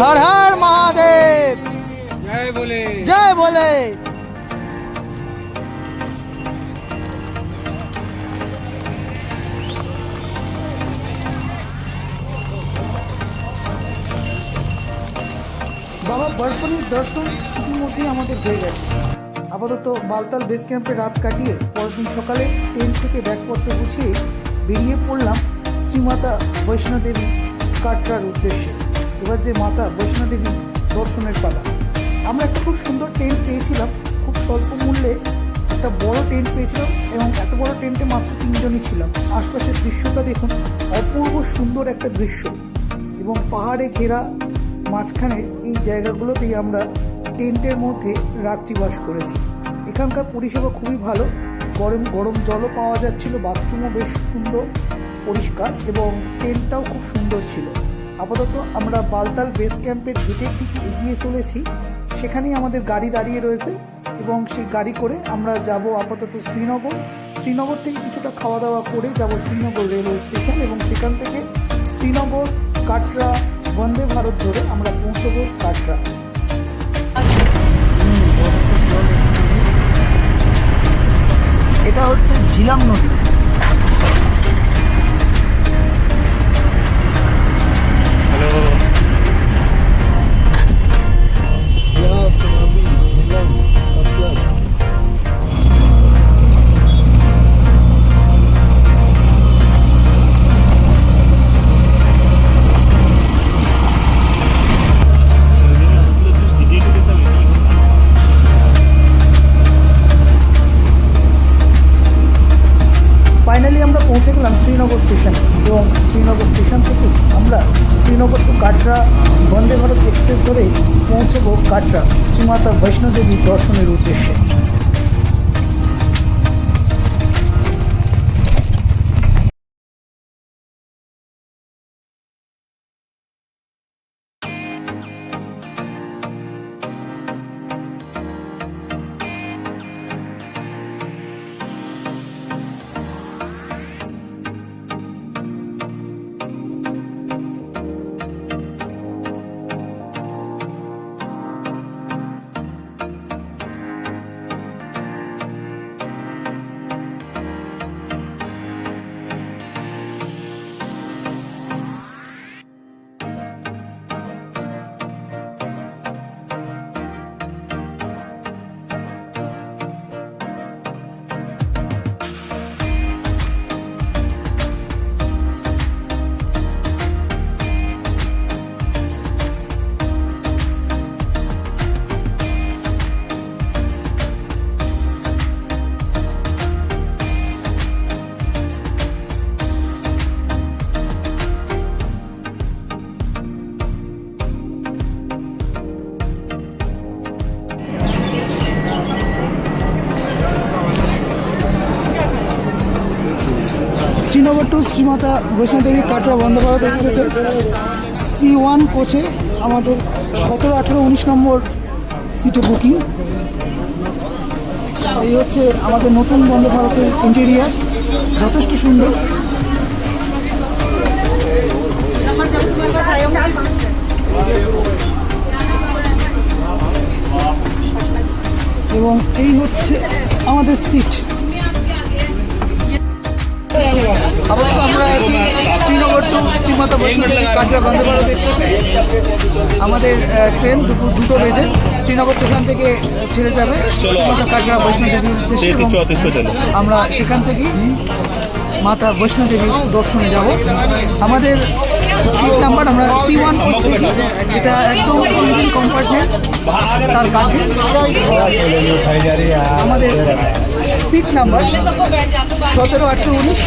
হর হর মহাদেব। জয় বলে। জয় বলে। বাবা বরফনির দর্শন ইতিমধ্যেই আমাদের হয়ে গেছে। আপাতত বালতাল বেস ক্যাম্পে রাত কাটিয়ে পরের দিন সকালে ট্রেন থেকে ব্যাগপত্র গুছিয়ে বেরিয়ে পড়লাম শ্রীমাতা বৈষ্ণোদেবী কাটরার উদ্দেশ্যে। এবার যে মাতা বৈষ্ণোদেবী দর্শনের পালা। আমরা একটা খুব সুন্দর টেন্ট পেয়েছিলাম, খুব স্বল্প মূল্যে একটা বড় টেন্ট পেয়েছিলাম এবং এত বড় টেন্টে মাত্র তিনজনই ছিলাম। আশপাশের দৃশ্যটা দেখুন, অপূর্ব সুন্দর একটা দৃশ্য। এবং পাহাড়ে ঘেরা মাঝখানের এই জায়গাগুলোতেই আমরা টেন্টের মধ্যে রাত্রিবাস করেছি। এখানকার পরিষেবা খুবই ভালো, গরম গরম জলও পাওয়া যাচ্ছিল বাথরুমও বেশ সুন্দর, পরিষ্কার এবং টেন্টটাও খুব সুন্দর ছিল। আপাতত আমরা বালতাল বেস ক্যাম্পের গেটের দিকে এগিয়ে চলেছি। সেখানেই আমাদের গাড়ি দাঁড়িয়ে রয়েছে এবং সেই গাড়ি করে আমরা যাব আপাতত শ্রীনগর। শ্রীনগর থেকে কিছুটা খাওয়া দাওয়া করে যাব শ্রীনগর রেলওয়ে স্টেশন এবং সেখান থেকে শ্রীনগর কাটরা বন্দে ভারত ধরে আমরা পৌঁছবো কাটরা। এটা হচ্ছে ঝিলাম নদী। শ্রীনগর স্টেশন এবং শ্রীনগর স্টেশন থেকে আমরা শ্রীনগর টু কাটরা বন্দে ভারত এক্সপ্রেস ধরে পৌঁছব কাটরা শ্রীমাতা বৈষ্ণোদেবী দর্শনের উদ্দেশ্যে। শ্রীনগর টু শ্রীমাতা বৈষ্ণোদেবী কাটরা বন্দে ভারত এক্সপ্রেসের সি ওয়ান কোচে আমাদের সতেরো, আঠেরো, উনিশ নম্বর সিটে বুকিং এই হচ্ছে আমাদের নতুন বন্দে ভারতের ইন্টেরিয়ার যথেষ্ট সুন্দর। এবং এই হচ্ছে আমাদের সিট আপাতত আমরা শ্রীনগর টু শ্রীমাতা বৈষ্ণোদেবী কাটরা বন্দে ভারত এক্সপ্রেসে আমাদের ট্রেন দুপুর দুটো বেজে শ্রীনগর স্টেশন থেকে ছেড়ে যাবে শ্রীমাতা কাটরা উদ্দেশ্যে এবং আমরা সেখান থেকেই মাতা বৈষ্ণোদেবীর দর্শনে যাব। আমাদের সিট নাম্বার আমরা সি ওয়ান পেয়েছি এটা একদম ইঞ্জিন কম্পার্টমেন্ট, তার কাছে। আমাদের সিট নাম্বার সতেরো আটশো উনিশ।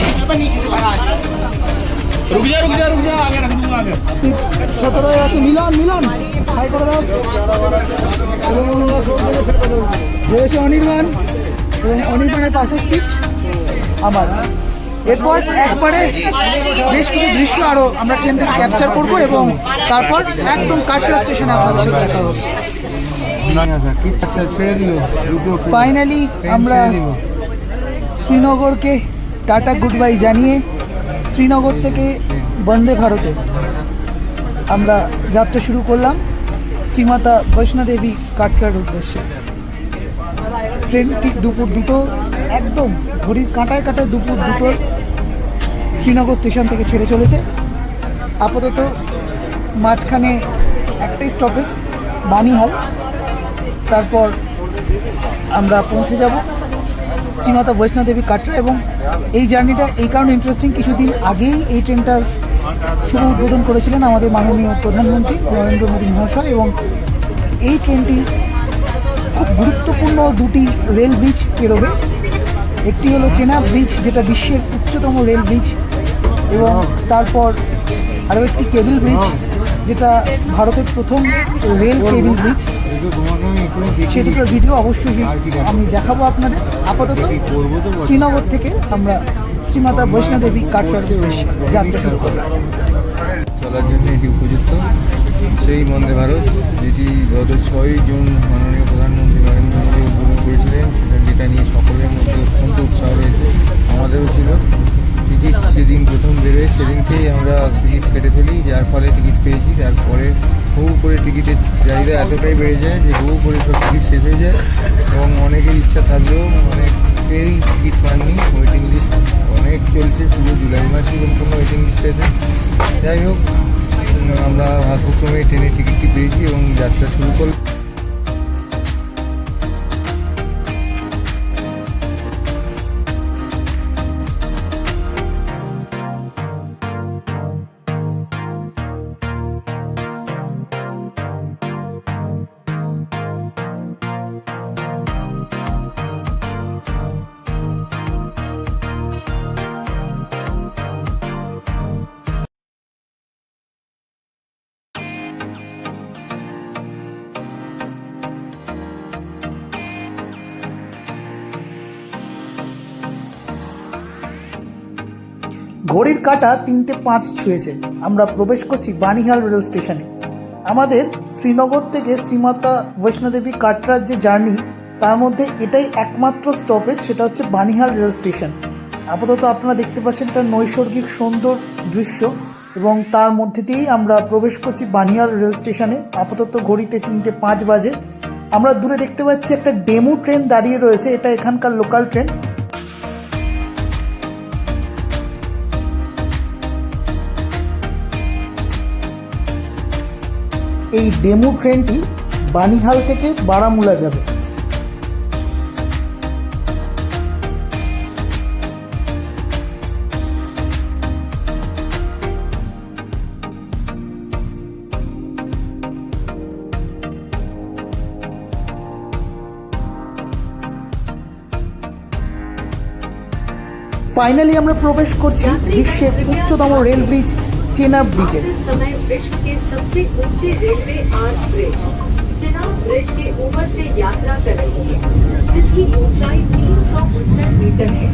সতেরো আছে মিলন মিলন। করে দাও। রয়েছে অনির্বাণ। এবং অনির্বাণের পাশের সিট আমার। এরপর একবারে বেশ কিছু দৃশ্য আরও আমরা ট্রেন থেকে ক্যাপচার করব এবং তারপর একদম কাটরা স্টেশনে আপনাদের সাথে দেখা হবে। ফাইনালি আমরা শ্রীনগরকে টাটা গুড বাই জানিয়ে শ্রীনগর থেকে বন্দে ভারতে আমরা যাত্রা শুরু করলাম শ্রীমাতা বৈষ্ণোদেবী কাটরার উদ্দেশ্যে। ট্রেন ঠিক দুপুর দুটো, একদম ঘড়ির কাঁটায় কাঁটায় দুপুর দুটোর শ্রীনগর স্টেশন থেকে ছেড়ে চলেছে। আপাতত মাঝখানে একটাই স্টপেজ বানিহাল তারপর আমরা পৌঁছে যাব। শ্রীমাতা বৈষ্ণোদেবী কাটরা এবং এই জার্নিটা এই কারণে ইন্টারেস্টিং কিছুদিন আগেই এই ট্রেনটার শুভ উদ্বোধন করেছিলেন আমাদের মাননীয় প্রধানমন্ত্রী নরেন্দ্র মোদী মহাশয় এবং এই ট্রেনটি খুব গুরুত্বপূর্ণ দুটি রেল ব্রিজ পেরোবে। একটি হলো চেনাব ব্রিজ, যেটা বিশ্বের উচ্চতম রেল ব্রিজ এবং তারপর আরও একটি কেবিল ব্রিজ, যেটা ভারতের প্রথম রেল কেবিল ব্রিজ। সে দুটোর ভিডিও অবশ্যই আমি দেখাবো আপনাদের। আপাতত শ্রীনগর থেকে আমরা শ্রীমাতা বৈষ্ণোদেবী কাটরার উদ্দেশ্যে যাত্রা শুরু করলাম। চলার জন্য এটি উপযুক্ত। সেই বন্দে ভারত যেটি গত ছয়ই জুন মাননীয় প্রধানমন্ত্রী নরেন্দ্র মোদী উদ্বোধন করেছিলেন সেটা যেটা নিয়ে সকলের মধ্যে অত্যন্ত উৎসাহ রয়েছে আমাদেরও ছিল। টিকিট যেদিন প্রথম বেরোয় সেদিনকেই আমরা টিকিট কেটে ফেলি যার ফলে টিকিট পেয়েছি তারপরে হু করে টিকিটের চাহিদা এতটাই বেড়ে যায় যে হু করে সব টিকিট শেষ হয়ে যায় এবং অনেকের ইচ্ছা থাকলেও অনেকেরই টিকিট পাননি। ওয়েটিং লিস্ট অনেক চলছে, শুধু জুলাই মাসে কোনো ওয়েটিং লিস্ট আছে। যাই হোক, আমরা ভাগ্যক্রমে ট্রেনের টিকিটটি পেয়েছি এবং যাত্রা শুরু করলাম। ঘড়ির কাঁটা তিনটে পাঁচ ছুঁয়েছে। আমরা প্রবেশ করছি বানিহাল রেল স্টেশনে। আমাদের শ্রীনগর থেকে শ্রীমাতা বৈষ্ণোদেবী কাটরার যে জার্নি, তার মধ্যে এটাই একমাত্র স্টপেজ সেটা হচ্ছে বানিহাল রেল স্টেশন। আপাতত আপনারা দেখতে পাচ্ছেন একটা নৈসর্গিক সুন্দর দৃশ্য, এবং তার মধ্যে দিয়েই আমরা প্রবেশ করছি বানিহাল রেল স্টেশনে। আপাতত ঘড়িতে তিনটে পাঁচ বাজে। আমরা দূরে দেখতে পাচ্ছি একটা ডেমো ট্রেন দাঁড়িয়ে রয়েছে, এটা এখানকার লোকাল ট্রেন এই ডেমো ট্রেনটি বানিহাল থেকে বারামুলা যাবে। ফাইনালি আমরা প্রবেশ করছি বিশ্বের উচ্চতম রেল ব্রিজ चेनाब ब्रिज। है समय विश्व के सबसे ऊँचे railway arch bridge Chenab bridge के ऊपर से यात्रा कर रही है। जिसकी ऊंचाई तीन सौ उनसठ मीटर है।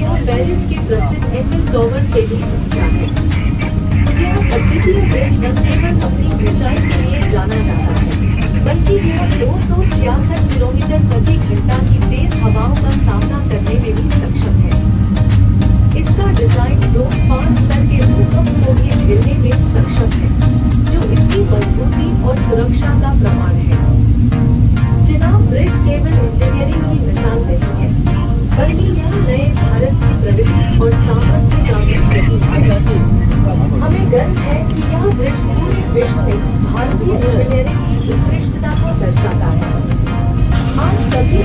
यह पेरिस के प्रसिद्ध एफिल टॉवर से भी ऊँचा है। यह अद्वितीय ब्रिज न केवल अपनी ऊंचाई के लिए जाना जाता है। बल्कि यह दो सौ छियासठ किलोमीटर प्रति घंटा की तेज हवा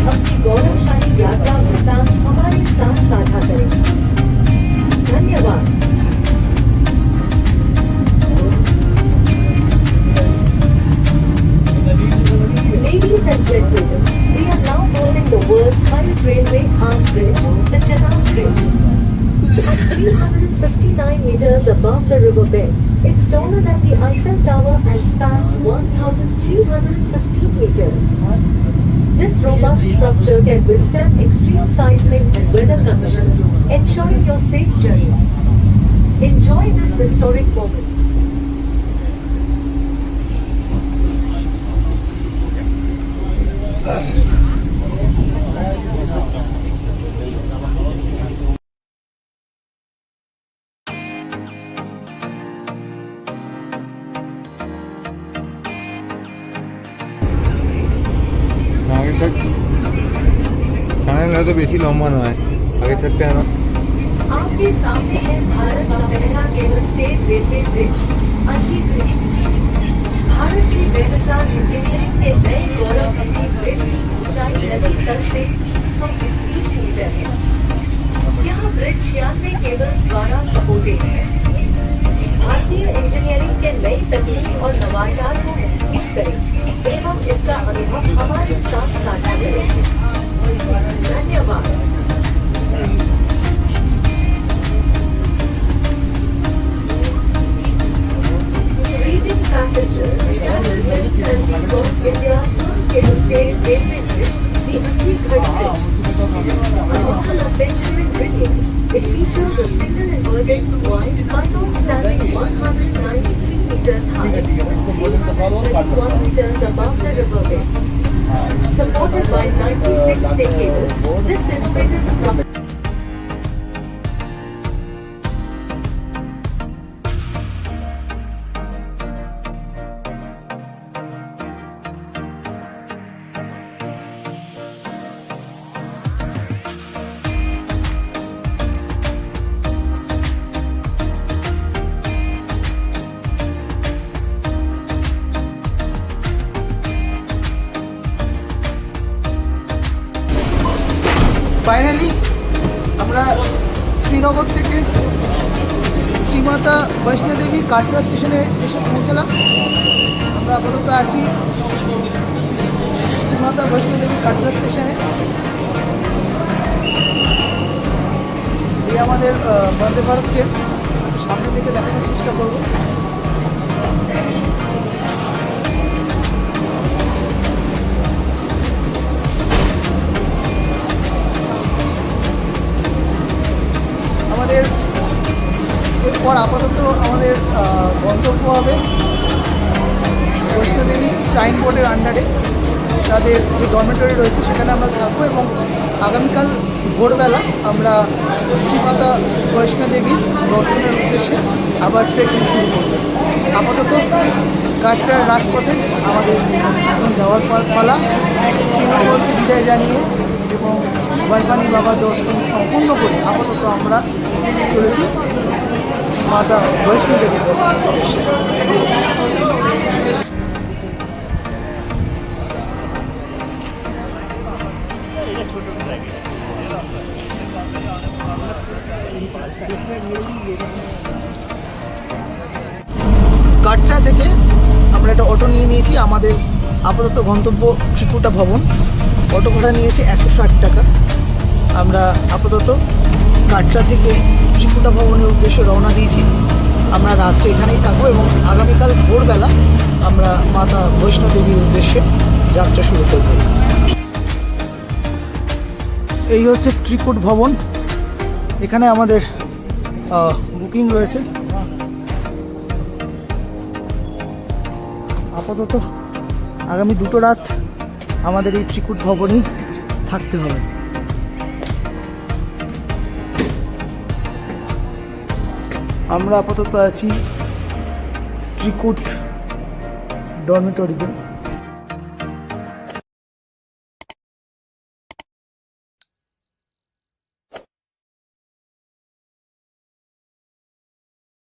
अपनी गौरवशाली यात्रा वृत्तांत हमारे साथ साझा करें धन्यवाद Ladies and gentlemen, we are now boarding the world's highest railway arch bridge, the Chenab Bridge. At 359 meters above the riverbed, it's taller than the Eiffel Tower and spans 1,315 meters. This robust structure can withstand extreme seismic and weather conditions, ensuring your safe journey. Enjoy this historic moment. तो সাড়ে নয় তো বেশি লম্বা নয় আগে आपके सामने है भारत केवल स्टेट रेलवे भारत के बेमिसाल इंजीनियरिंग के नए गौरव ऊंचाई नदी से मीटर है। de que কাটরা স্টেশনে এসে পৌঁছলাম। আমরা আপাতত আছি শ্রীমাতা বৈষ্ণোদেবী কাটরা স্টেশনে। এই আমাদের বন্দে ভারত ট্রেন। সামনে থেকে দেখানোর চেষ্টা করব। আমাদের এরপর আপাতত আমাদের গন্তব্য হবে বৈষ্ণোদেবী শ্রাইন বোর্ডের আন্ডারে তাদের যে ডরমেটরি রয়েছে সেখানে আমরা থাকব এবং আগামীকাল ভোরবেলা আমরা শ্রীমাতা বৈষ্ণোদেবীর দর্শনের উদ্দেশ্যে আবার ট্রেকিং শুরু করব। আপাতত কাটরার রাজপথে আমাদের এখন যাওয়ার পালা। শ্রীনগরকে বিদায় জানিয়ে এবং বরফানি বাবার দর্শন সম্পূর্ণ করে আপাতত আমরা চলেছি। মাতা উদ্দেশ্যে কাটরা থেকে আমরা একটা অটো নিয়ে নিয়েছি, আমাদের আপাতত গন্তব্য ত্রিপুটা ভবন। অটো ভাড়া নিয়েছি একশো ষাট টাকা। আমরা আপাতত কাটরা থেকে ত্রিপুটা ভবনের উদ্দেশ্যে রওনা দিয়েছি। আমরা রাত্রে এখানেই থাকব এবং আগামীকাল ভোরবেলা আমরা মাতা বৈষ্ণোদেবীর উদ্দেশ্যে যাত্রা শুরু করব। এই হচ্ছে ত্রিকুট ভবন এখানে আমাদের বুকিং রয়েছে। আপাতত আগামী দুটো রাত আমাদের এই ত্রিকুট ভবনেই থাকতে হবে। আমরা আপাতত আছি ত্রিকুট ডরমিটরিতে